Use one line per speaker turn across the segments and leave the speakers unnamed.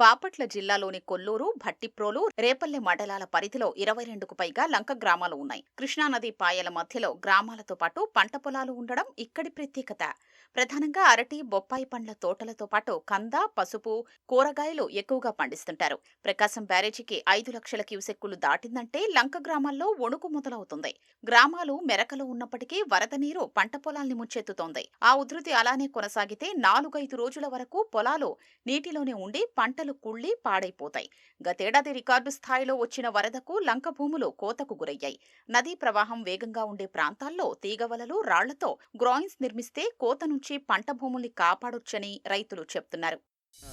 బాపట్ల జిల్లాలోని కొల్లూరు భట్టిప్రోలు రేపల్లె మండలాల పరిధిలో ఇరవై రెండుకు పైగా లంక గ్రామాలు ఉన్నాయి. కృష్ణానది పాయల మధ్యలో గ్రామాలతో పాటు పంట పొలాలు ఉండడం ఇక్కడి ప్రత్యేకత. ప్రధానంగా అరటి బొప్పాయి పండ్ల తోటలతో పాటు కంద పసుపు కూరగాయలు ఎక్కువగా పండిస్తుంటారు. ప్రకాశం బ్యారేజీకి ఐదు లక్షల క్యూసెక్కులు దాటిందంటే లంక గ్రామాల్లో వణుకు మొదలవుతుంది. గ్రామాలు మెరకలో ఉన్నప్పటికీ వరద నీరు పంట పొలాల్ని ముంచెత్తుతోంది ఆ ఉధృతి అలానే కొనసాగితే నాలుగైదు రోజుల వరకు పొలాలు నీటిలోనే ఉండి పంటలు కుళ్ళి పాడైపోతాయి. గతేడాది రికార్డు స్థాయిలో వచ్చిన వరదకు లంక భూములు కోతకు గురయ్యాయి. నదీ ప్రవాహం వేగంగా ఉండే ప్రాంతాల్లో తీగవలలు రాళ్ళతో గ్రాయిన్స్ నిర్మిస్తే కోతను నుంచి పంట భూముల్ని కాపాడొచ్చని రైతులు చెప్తున్నారు.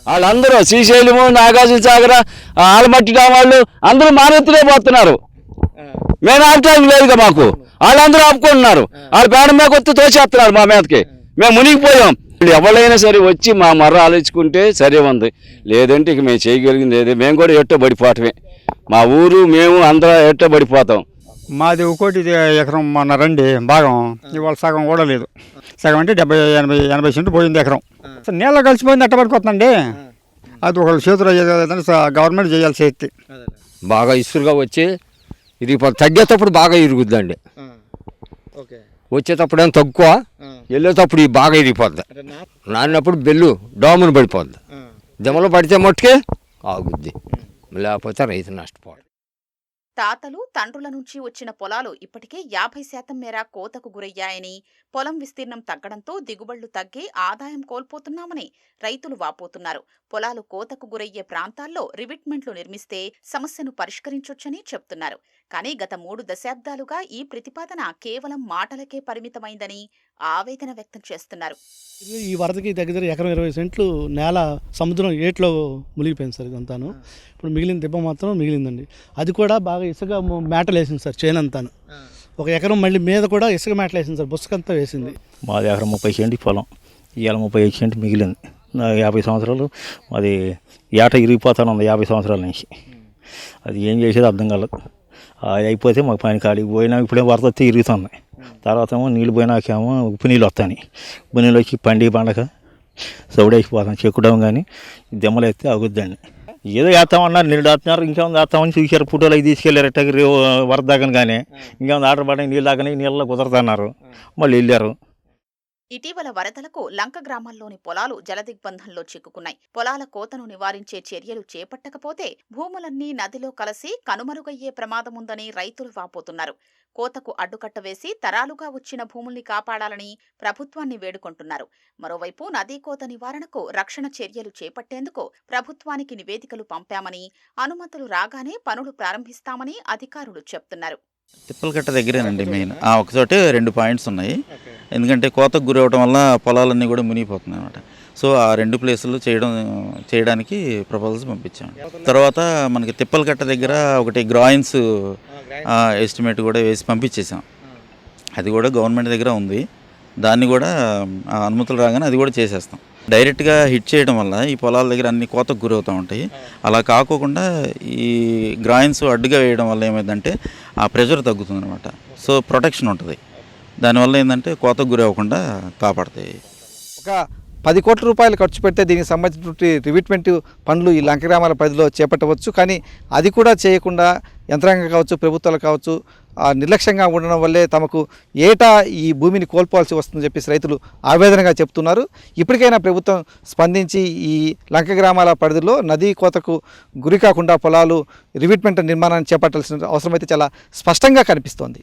వాళ్ళందరూ శ్రీశైలము నాగార్జున సాగర ఆలమట్టి వాళ్ళు అందరూ మానెత్తులే పోతున్నారు. మేము ఆపటానికి లేదుగా మాకు. వాళ్ళందరూ ఆపుకుంటున్నారు. వాళ్ళ పేడ మీద కొత్త తోసేస్తున్నారు మా మీదకి. మేము మునిగిపోయాం. ఎవరైనా సరే వచ్చి మా మర్ర ఆలోచించుకుంటే సరే ఉంది. లేదంటే ఇక మేము చేయగలిగింది లేదు. మేము కూడా ఎట్టో పడిపోవటమే. మా ఊరు మేము అందరూ ఎట్టో పడిపోతాం.
మాది ఒకటి ఎకరం మొన్న రండి భాగం ఇవాళ సగం కూడా లేదు. సగం అంటే డెబ్బై ఎనభై ఎనభై సెంట్లు పోయింది ఎకరం. నీళ్ళ కలిసిపోయింది అట్ట పడిపోతుందండి? అది ఒకళ్ళు చేతులు అయ్యేది గవర్నమెంట్ చేయాల్సి అయితే.
బాగా ఇసురుగా వచ్చి ఇరిగిపోతుంది తగ్గేటప్పుడు బాగా ఇరుగుద్దండి.
ఓకే.
వచ్చేటప్పుడు ఏం తక్కువ వెళ్ళేటప్పుడు ఈ బాగా ఇరిగిపోద్ది. నానినప్పుడు బెల్లు డోమును పడిపోద్ది. దెమ్మలో పడితే మట్టుకే ఆగుద్ది. లేకపోతే రైతు నష్టపోడు.
తాతలు తండ్రుల నుంచి వచ్చిన పొలాలు ఇప్పటికే యాభై శాతం మేర కోతకు గురయ్యాయని పొలం విస్తీర్ణం తగ్గడంతో దిగుబడులు తగ్గి ఆదాయం కోల్పోతున్నామని రైతులు వాపోతున్నారు. పొలాలు కోతకు గురయ్యే ప్రాంతాల్లో రివిట్మెంట్లు నిర్మిస్తే సమస్యను పరిష్కరించొచ్చని చెప్తున్నారు. కానీ గత మూడు దశాబ్దాలుగా ఈ ప్రతిపాదన కేవలం మాటలకే పరిమితమైందని ఆవేదన వ్యక్తం చేస్తున్నారు.
ఈ వరదకి దగ్గర ఎకరం ఇరవై సెంట్లు నేల సముద్రం ఏట్లో మునిగిపోయింది సార్ ఇదంతాను. ఇప్పుడు మిగిలిన దెబ్బ మాత్రం మిగిలిందండి. అది కూడా బాగా ఇసుక మేటలు వేసింది సార్ చేనంతాను. ఒక ఎకరం మళ్ళీ మీద కూడా ఇసుక మేటలు వేసింది సార్ బుసకంతా వేసింది.
మాది ఎకరం ముప్పై సెంటి పొలం. ఇవాళ ముప్పై ఐదు సెంటి మిగిలింది. యాభై సంవత్సరాలు అది ఏట ఇరిగిపోతాను ఉంది యాభై సంవత్సరాల నుంచి. అది ఏం చేసేది అర్థం కాలేదు. అది అయిపోతే మాకు పని కాడికి పోయినా ఇప్పుడే వరద వస్తే తర్వాత ఏమో నీళ్ళు పోయినాకేమో ఉప్పు నీళ్ళు వస్తాయి. ఉప్పు నీళ్ళు వచ్చి పండి పండగ చౌడైపోతాం చెక్కుదాం కానీ దెమ్మలు అయితే అగుద్దండి ఏదో వేస్తామన్నారు నీళ్ళు దాతున్నారు ఇంకేమో వేస్తామని చూశారు ఫోటోలు అవి తీసుకెళ్ళారు ఎట్టకి వరద దాకా కానీ ఇంకేమో ఆర్డర్ పడి నీళ్ళు దాకా నీళ్ళలో కుదరతన్నారు మళ్ళీ వెళ్ళారు.
ఇటీవల వరదలకు లంక గ్రామాల్లోని పొలాలు జలదిగ్బంధంలో చిక్కుకున్నాయి. పొలాల కోతను నివారించే చర్యలు చేపట్టకపోతే భూములన్నీ నదిలో కలిసి కనుమరుగయ్యే ప్రమాదముందని రైతులు వాపోతున్నారు. కోతకు అడ్డుకట్ట వేసి తరాలుగా వచ్చిన భూముల్ని కాపాడాలని ప్రభుత్వాన్ని వేడుకుంటున్నారు. మరోవైపు నదీ కోత నివారణకు రక్షణ చర్యలు చేపట్టేందుకు ప్రభుత్వానికి నివేదికలు పంపామని అనుమతులు రాగానే పనులు ప్రారంభిస్తామని అధికారులు చెప్తున్నారు.
తిప్పలకట్ట దగ్గరేనండి మెయిన్ ఆ ఒకచోటే రెండు పాయింట్స్ ఉన్నాయి. ఎందుకంటే కోతకు గురి అవడం వల్ల పొలాలన్నీ కూడా మునిగిపోతున్నాయి అనమాట సో ఆ రెండు ప్లేసులు చేయడం చేయడానికి ప్రపోజల్స్ పంపించాం తర్వాత మనకి తిప్పలకట్ట దగ్గర ఒకటి గ్రాయిన్స్ ఎస్టిమేట్ కూడా వేసి పంపించేసాం. అది కూడా గవర్నమెంట్ దగ్గర ఉంది. దాన్ని కూడా ఆ అనుమతులు రాగానే అది కూడా చేసేస్తాం. డైరెక్ట్గా హిట్ చేయడం వల్ల ఈ పొలాల దగ్గర అన్ని కోతకు గురవుతూ ఉంటాయి. అలా కాకోకుండా ఈ గ్రాయిన్స్ అడ్డుగా వేయడం వల్ల ఏమైందంటే ఆ ప్రెషర్ తగ్గుతుంది అనమాట సో ప్రొటెక్షన్ ఉంటుంది. దానివల్ల ఏంటంటే కోతకు గురి అవ్వకుండా కాపాడతాయి.
ఒక పది కోట్ల రూపాయలు ఖర్చు పెడితే దీనికి సంబంధించినటువంటి రివిట్మెంట్ పనులు ఈ లంక గ్రామాల పరిధిలో చేపట్టవచ్చు. కానీ అది కూడా చేయకుండా యంత్రాంగం కావచ్చు ప్రభుత్వాలు కావచ్చు నిర్లక్ష్యంగా ఉండడం వల్లే తమకు ఏటా ఈ భూమిని కోల్పోవాల్సి వస్తుందని చెప్పేసి రైతులు ఆవేదనగా చెప్తున్నారు. ఇప్పటికైనా ప్రభుత్వం స్పందించి ఈ లంక గ్రామాల పరిధిలో నదీ కోతకు గురి కాకుండా పొలాలు రివిట్మెంట్ నిర్మాణాన్ని చేపట్టాల్సిన అవసరం అయితే చాలా స్పష్టంగా కనిపిస్తోంది.